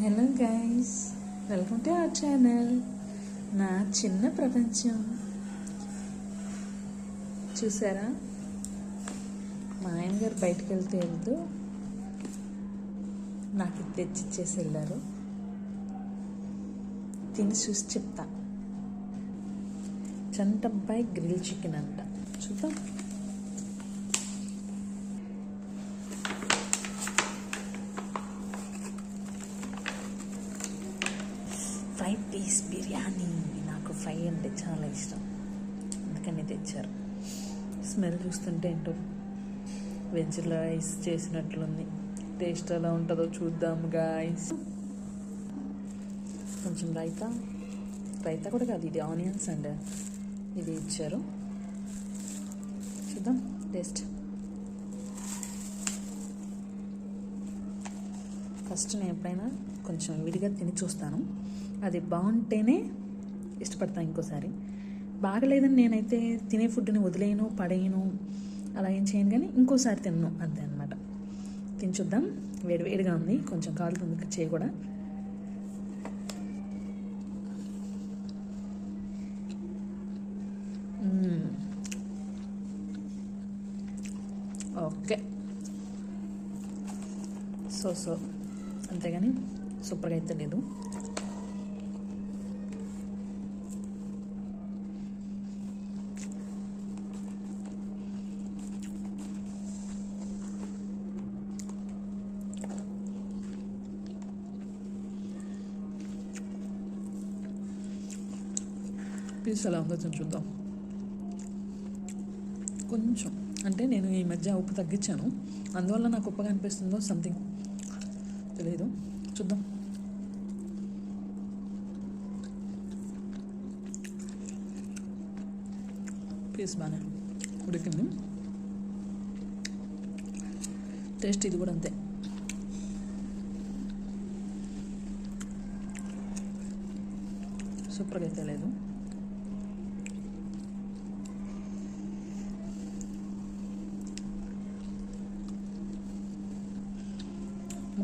Hello guys welcome to our channel నా చిన్న ప్రపంచం. చూసారా? మా ఆయన గారు బయటకు వెళ్తే వెళ్తూ నాకు ఇది తెచ్చి ఇచ్చేసి వెళ్ళారు తిని చూసి చెప్తా. చంటబ్బాయి గ్రిల్ చికెన్ అంట. చూద్దాం. రైస్ పీస్ బిర్యానీ నాకు ఫ్రై అంటే చాలా ఇష్టం. అందుకని తెచ్చారు. స్మెల్ చూస్తుంటే ఏంటో వెజ్ రైస్ చేసినట్లుంది. టేస్ట్ ఎలా ఉంటుందో చూద్దాం గాయస్ కొంచెం రైతా రైతా కూడా కాదు ఇది ఆనియన్స్ అండ్ ఇది ఇచ్చారు. చూద్దాం టేస్ట్. ఫస్ట్ నేను ఎప్పుడైనా కొంచెం విడిగా తిని చూస్తాను. అది బాగుంటేనే ఇష్టపడతాను ఇంకోసారి. బాగలేదని నేనైతే తినే ఫుడ్ని వదిలేయను పడేయను అలా ఏం చేయను కానీ ఇంకోసారి తిన్ను అంతే అనమాట తిని చూద్దాం. వేడి వేడిగా ఉంది. కొంచెం కాలుతుంది చేయి కూడా ఓకే. So so. అంతేగాని సూపర్గా అయితే లేదు. పీస్ ఎలా ఉందో కొంచెం చూద్దాం. కొంచెం అంటే నేను ఈ మధ్య ఉప్పు తగ్గించాను. అందువల్ల నాకు ఉప్పుగా అనిపిస్తుందో సంథింగ్ తెలియదు చూద్దాం. పీస్ బాగానే ఉడికింది టేస్ట్ ఇది కూడా అంతే. సూపర్గా అయితే లేదు.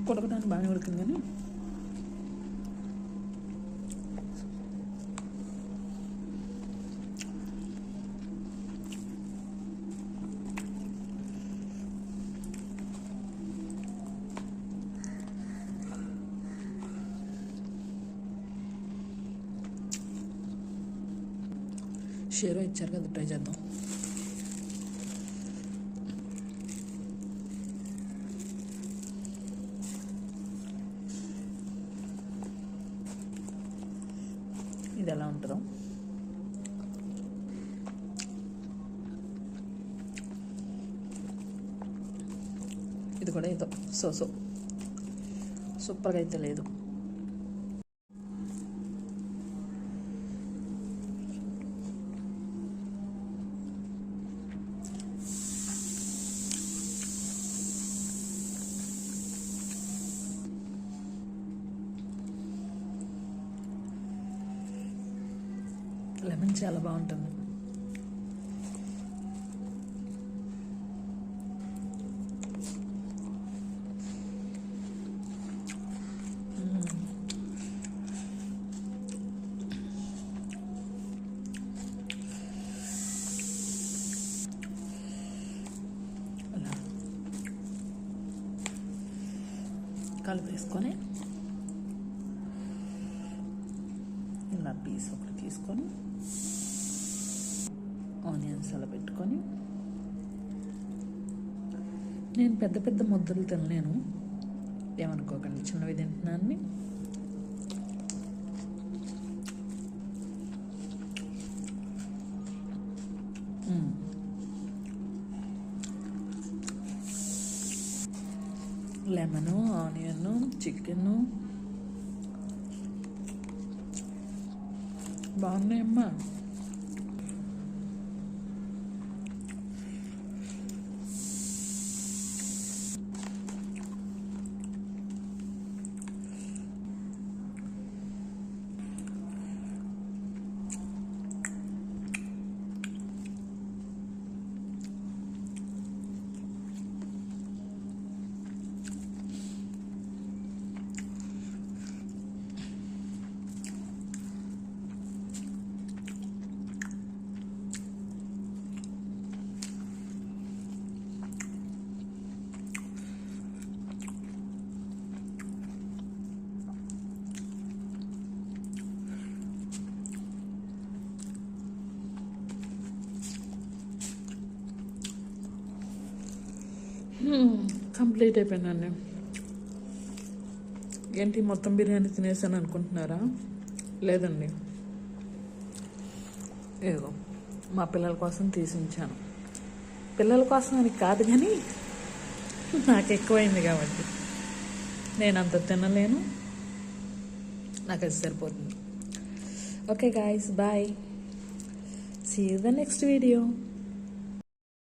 కొడకడానికి బాగానే ఉడికింది కానీ. షేర్ ఇచ్చారు కదా ట్రై చేద్దాం. ఇది ఎలా ఉంటుందో. ఇది కూడా ఏదో. So so. సూపర్గా అయితే లేదు. లెమన్ చాలా బాగుంటుంది. కలిపేసుకొని ఇలా పీస్ ఒకటి తీసుకొని ఆనియన్స్ అలా పెట్టుకొని నేను పెద్ద పెద్ద ముద్దలు తినలేను. ఏమనుకోకండి చిన్నవి తింటున్నాను lemon onion chicken బాగున్నాయమ్మా Hmm, complete అయిపోయిందండి. ఏంటి మొత్తం బిర్యానీ తినేసాను అనుకుంటున్నారా? లేదండి. ఏదో మా పిల్లల కోసం తీసి ఉంచాను పిల్లల కోసం అని కాదు కానీ నాకు ఎక్కువైంది కాబట్టి. నేను అంత తినలేను. నాకు అది సరిపోతుంది. Okay guys bye see the next video